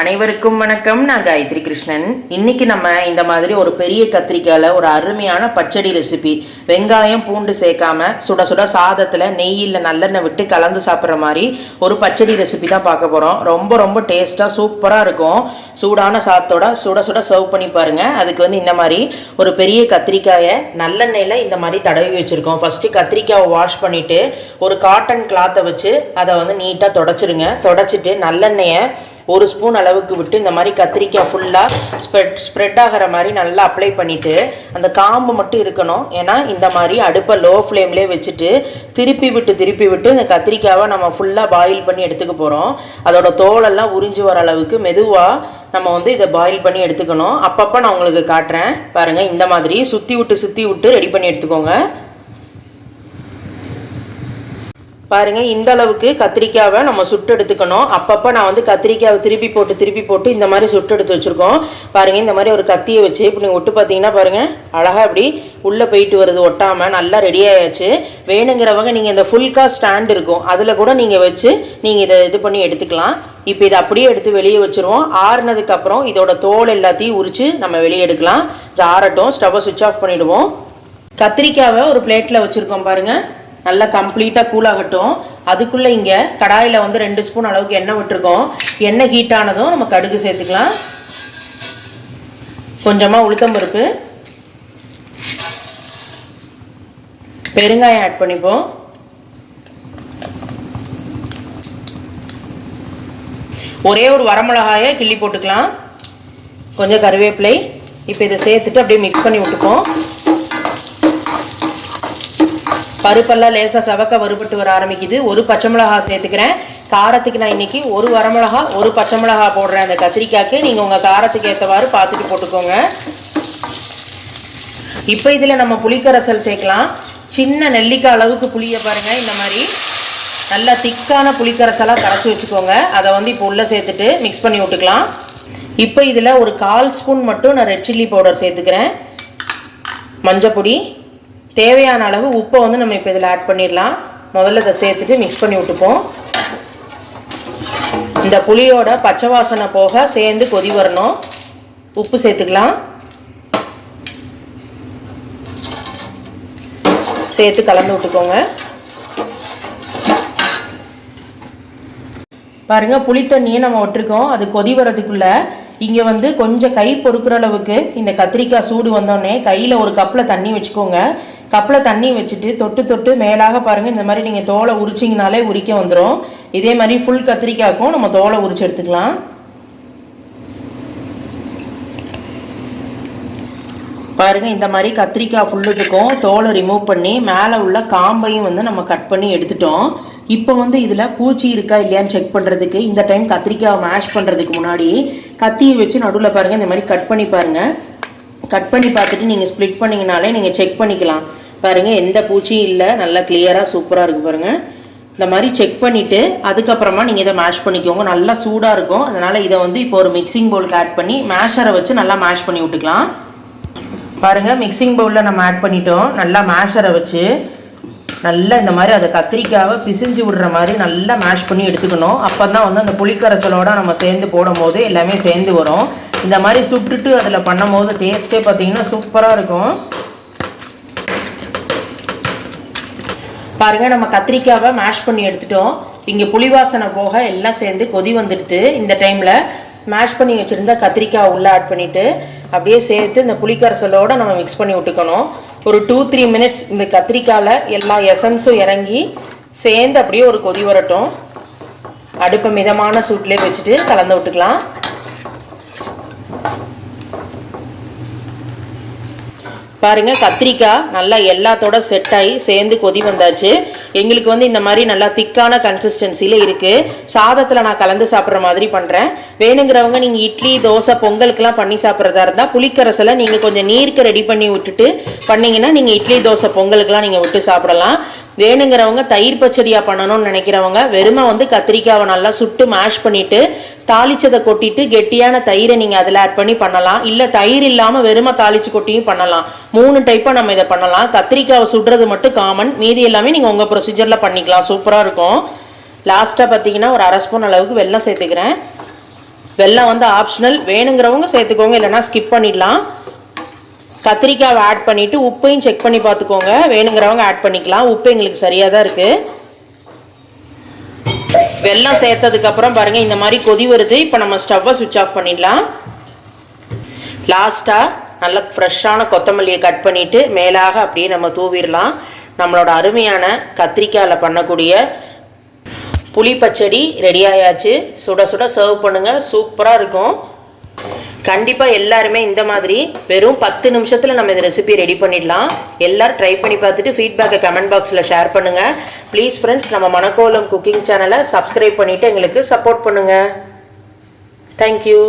அனைவருக்கும் வணக்கம். நான் காயத்ரி கிருஷ்ணன். இன்னைக்கு நம்ம இந்த மாதிரி ஒரு பெரிய கத்திரிக்காயில் ஒரு அருமையான பச்சடி ரெசிபி வெங்காயம் பூண்டு சேர்க்காம சுட சுட சாதத்தில் நெய்யில் நல்லெண்ணெய் விட்டு கலந்து சாப்பிட்ற மாதிரி ஒரு பச்சடி ரெசிபி தான் பார்க்க போகிறோம் ரொம்ப ரொம்ப டேஸ்ட்டாக சூப்பராக இருக்கும். சூடான சாதத்தோட சுட சுட சர்வ் பண்ணி பாருங்கள் அதுக்கு வந்து இந்த மாதிரி ஒரு பெரிய கத்திரிக்காயை நல்லெண்ணெயில் இந்த மாதிரி தடவி வச்சுருக்கோம். ஃபஸ்ட்டு கத்திரிக்காயை வாஷ் பண்ணிவிட்டு ஒரு காட்டன் கிளாத்தை வச்சு அதை வந்து நீட்டாக தொடச்சிருங்க. தொடச்சிட்டு நல்லெண்ணெயை ஒரு ஸ்பூன் அளவுக்கு விட்டு இந்த மாதிரி கத்திரிக்காய் ஃபுல்லாக ஸ்ப்ரெட் ஸ்ப்ரெட் ஆகிற மாதிரி நல்லா அப்ளை பண்ணிவிட்டு அந்த காம்பு மட்டும் இருக்கணும். ஏன்னா இந்த மாதிரி அடுப்பை லோ ஃப்ளேம்லேயே வச்சுட்டு திருப்பி விட்டு திருப்பி விட்டு இந்த கத்திரிக்காவை நம்ம ஃபுல்லாக பாயில் பண்ணி எடுத்துக்க போகிறோம் அதோட தோலெல்லாம் உறிஞ்சி வர அளவுக்கு மெதுவாக நம்ம வந்து இதை பாயில் பண்ணி எடுத்துக்கணும். அப்பப்போ நான் உங்களுக்கு காட்டுறேன். பாருங்கள் இந்த மாதிரி சுற்றி விட்டு சுற்றி விட்டு ரெடி பண்ணி எடுத்துக்கோங்க. பாருங்க இந்த அளவுக்கு கத்திரிக்காவை நம்ம சுட்டு எடுத்துக்கணும். அப்பப்போ நான் வந்து கத்திரிக்காவை திருப்பி போட்டு திருப்பி போட்டு இந்த மாதிரி சுட்டு எடுத்து வச்சுருக்கோம். பாருங்கள் இந்த மாதிரி ஒரு கத்தியை வச்சு இப்போ நீங்கள் ஒட்டு பார்த்தீங்கன்னா பாருங்கள் அழகாக அப்படி உள்ளே போயிட்டு வருது ஒட்டாமல் நல்லா ரெடி ஆயாச்சு. வேணுங்கிறவங்க நீங்கள் இந்த ஃபுல்கா ஸ்டாண்ட் இருக்கும். அதில் கூட நீங்கள் வச்சு நீங்கள் இதை இது பண்ணி எடுத்துக்கலாம். இப்போ இதை அப்படியே எடுத்து வெளியே வச்சுருவோம். ஆறுனதுக்கப்புறம் இதோட தோல் எல்லாத்தையும் உரித்து நம்ம வெளியே எடுக்கலாம். இது ஆறட்டும் ஸ்டவ்வை சுவிட்ச் ஆஃப் பண்ணிவிடுவோம் கத்திரிக்காவை ஒரு பிளேட்டில் வச்சுருக்கோம் பாருங்கள் நல்லா கம்ப்ளீட்டாக கூலாகட்டும் அதுக்குள்ளே இங்கே கடாயில் வந்து ரெண்டு ஸ்பூன் அளவுக்கு எண்ணெய் விட்டுருக்கோம். எண்ணெய் ஹீட் ஆனதும் நம்ம கடுகு சேர்த்துக்கலாம். கொஞ்சமாக உளுத்தம்பருப்பு பெருங்காயம் ஆட் பண்ணிப்போம். ஒரே ஒரு வரமிளகாயை கிள்ளி போட்டுக்கலாம். கொஞ்சம் கருவேப்பிலை. இப்போ இதை சேர்த்துட்டு அப்படியே மிக்ஸ் பண்ணி விட்டுப்போம். பருப்பெல்லாம் லேசாக சவக்க வறுபட்டு வர ஆரம்பிக்குது. ஒரு பச்சை மிளகா சேர்த்துக்கிறேன். காரத்துக்கு நான் இன்னைக்கு ஒரு வரமிளகா ஒரு பச்சை மிளகா போடுறேன். அந்த கத்திரிக்காய்க்கு நீங்கள் உங்கள் காரத்துக்கு ஏற்றவாறு பார்த்துட்டு போட்டுக்கோங்க. இப்போ இதில் நம்ம புளிக்கரசல் சேர்க்கலாம். சின்ன நெல்லிக்காய் அளவுக்கு புளியை பாருங்கள் இந்த மாதிரி நல்லா திக்கான புளிக்கரசலாக கரைச்சி வச்சுக்கோங்க. அதை வந்து இப்போ உள்ளே சேர்த்துட்டு மிக்ஸ் பண்ணி விட்டுக்கலாம். இப்போ இதில் ஒரு கால் ஸ்பூன் மட்டும் நான் ரெட் சில்லி பவுடர் சேர்த்துக்கிறேன். மஞ்சப்பொடி தேவையான அளவு உப்பை வந்து நம்ம இப்போ இதில் ஆட் பண்ணிடலாம். முதல்ல இதை சேர்த்துட்டு மிக்ஸ் பண்ணி விட்டுப்போம். இந்த புளியோட பச்சை வாசனை போக சேர்ந்து கொதி வரணும். உப்பு சேர்த்துக்கலாம். சேர்த்து கலந்து விட்டுக்கோங்க. பாருங்கள் புளித்தண்ணியை நம்ம விட்டுருக்கோம். அது கொதி வர்றதுக்குள்ளே இங்கே வந்து கொஞ்சம் கை பொறுக்கிற அளவுக்கு இந்த கத்திரிக்காய் சூடு வந்தோடனே கையில் ஒரு கப்பில் தண்ணி வச்சுக்கோங்க. கப்பில் தண்ணி வச்சுட்டு தொட்டு தொட்டு மேலாக பாருங்கள் இந்த மாதிரி நீங்கள் தோலை உரிச்சிங்கனாலே உரிக்க வந்துடும் இதே மாதிரி ஃபுல் கத்திரிக்காய்க்கும் நம்ம தோலை உரிச்சு எடுத்துக்கலாம். பாருங்கள் இந்த மாதிரி கத்திரிக்காய் ஃபுல்லுக்கும் தோலை ரிமூவ் பண்ணி மேலே உள்ள காம்பையும் வந்து நம்ம கட் பண்ணி எடுத்துட்டோம். இப்போ வந்து இதில் பூச்சி இருக்கா இல்லையான்னு செக் பண்ணுறதுக்கு இந்த டைம் கத்திரிக்காவை மேஷ் பண்ணுறதுக்கு முன்னாடி கத்தியை வச்சு நடுவில் பாருங்கள் இந்த மாதிரி கட் பண்ணி பாருங்கள் கட் பண்ணி பார்த்துட்டு நீங்கள் ஸ்ப்ளிட் பண்ணிங்கனாலே நீங்கள் செக் பண்ணிக்கலாம். பாருங்கள் எந்த பூச்சியும் இல்லை. நல்லா கிளியராக சூப்பராக இருக்குது பாருங்கள் இந்த மாதிரி செக் பண்ணிவிட்டு அதுக்கப்புறமா நீங்கள் இதை மேஷ் பண்ணிக்கோங்க. நல்லா சூடாக இருக்கும். அதனால் இதை வந்து இப்போ ஒரு மிக்சிங் பவுலுக்கு ஆட் பண்ணி மேஷரை வச்சு நல்லா மேஷ் பண்ணி விட்டுக்கலாம். பாருங்கள் மிக்சிங் பவுலில் நம்ம ஆட் பண்ணிட்டோம். நல்லா மேஷரை வச்சு நல்லா இந்த மாதிரி அதை கத்திரிக்காவை பிசிஞ்சு விடுற மாதிரி நல்லா மேஷ் பண்ணி எடுத்துக்கணும். அப்போ தான் வந்து அந்த புளிக்கரைசலோட நம்ம சேர்ந்து போடும் போது எல்லாமே சேர்ந்து வரும். இந்த மாதிரி சுட்டுட்டு அதில் பண்ணும் போது டேஸ்ட்டே பார்த்தீங்கன்னா சூப்பராக இருக்கும். பாருங்கள் நம்ம கத்திரிக்காவை மேஷ் பண்ணி எடுத்துட்டோம். இங்கே புளிவாசனை போக எல்லாம் சேர்ந்து கொதி வந்துடுது. இந்த டைமில் மேஷ் பண்ணி வச்சுருந்தா கத்திரிக்காய் உள்ளே ஆட் பண்ணிவிட்டு அப்படியே சேர்த்து இந்த புளிக்கரசலோடு நம்ம மிக்ஸ் பண்ணி விட்டுக்கணும். ஒரு டூ த்ரீ மினிட்ஸ் இந்த கத்திரிக்காயில் எல்லா எசன்ஸும் இறங்கி சேர்ந்து அப்படியே ஒரு கொதி வரட்டும். அடுப்பை மிதமான சூட்லேயே வச்சுட்டு கலந்து விட்டுக்கலாம். பாருங்கள் கத்திரிக்காய் நல்லா எல்லாத்தோட செட் ஆகி சேர்ந்து கொதி வந்தாச்சு. எங்களுக்கு வந்து இந்த மாதிரி நல்லா திக்கான கன்சிஸ்டன்சியில் இருக்குது சாதத்தில் நான் கலந்து சாப்பிட்ற மாதிரி பண்ணுறேன் வேணுங்கிறவங்க நீங்கள் இட்லி தோசை பொங்கலுக்கெல்லாம் பண்ணி சாப்பிட்றதா இருந்தால் புளிக்கரசலை நீங்கள் கொஞ்சம் நீருக்கு ரெடி பண்ணி விட்டுட்டு பண்ணிங்கன்னா நீங்கள் இட்லி தோசை பொங்கலுக்கெல்லாம் நீங்கள் விட்டு சாப்பிடலாம். வேணுங்கிறவங்க தயிர் பச்சடியாக பண்ணணும்னு நினைக்கிறவங்க வெறுமை வந்து கத்திரிக்காவை நல்லா சுட்டு மேஷ் பண்ணிவிட்டு தாளிச்சதை கொட்டிட்டு கெட்டியான தயிரை நீங்கள் அதில் ஆட் பண்ணி பண்ணலாம். இல்லை தயிர் இல்லாமல் வெறுமை தாளிச்சு கொட்டியும் பண்ணலாம். மூணு டைப்பாக நம்ம இதை பண்ணலாம். கத்திரிக்காவை சுடுறது மட்டும் காமன் மீதி எல்லாமே நீங்கள் உங்கள் ப்ரொசீஜரில் பண்ணிக்கலாம். சூப்பராக இருக்கும். லாஸ்ட்டாக பார்த்தீங்கன்னா ஒரு அரை ஸ்பூன் அளவுக்கு வெள்ளம் சேர்த்துக்கிறேன். வெள்ளம் வந்து ஆப்ஷனல் வேணுங்கிறவங்க சேர்த்துக்கோங்க. இல்லைன்னா ஸ்கிப் பண்ணிடலாம். கத்திரிக்காவை ஆட் பண்ணிவிட்டு உப்பையும் செக் பண்ணி பார்த்துக்கோங்க. வேணுங்கிறவங்க ஆட் பண்ணிக்கலாம். உப்பு எங்களுக்கு சரியாக தான் இருக்குது வெள்ளம் சேர்த்ததுக்கப்புறம் பாருங்கள் இந்த மாதிரி கொதி வருது. இப்போ நம்ம ஸ்டவ்வை சுவிட்ச் ஆஃப் பண்ணிடலாம். லாஸ்ட்டாக நல்ல ஃப்ரெஷ்ஷான கொத்தமல்லியை கட் பண்ணிவிட்டு மேலாக அப்படியே நம்ம தூவிடலாம். நம்மளோட அருமையான கத்திரிக்காயில் பண்ணக்கூடிய புளி பச்சடி ரெடி ஆயாச்சு. சுட சுட சர்வ் பண்ணுங்கள் சூப்பராக இருக்கும். கண்டிப்பாக எல்லாருமே இந்த மாதிரி வெறும் பத்து நிமிஷத்தில் நம்ம இந்த ரெசிபி ரெடி பண்ணிடலாம். எல்லோரும் ட்ரை பண்ணி பார்த்துட்டு ஃபீட்பேக்கை கமெண்ட் பாக்ஸில் ஷேர் பண்ணுங்கள் ப்ளீஸ் ஃப்ரெண்ட்ஸ் நம்ம மணக்கோலம் குக்கிங் சேனலை சப்ஸ்கிரைப் பண்ணிவிட்டு எங்களுக்கு சப்போர்ட் பண்ணுங்கள் தேங்க்யூ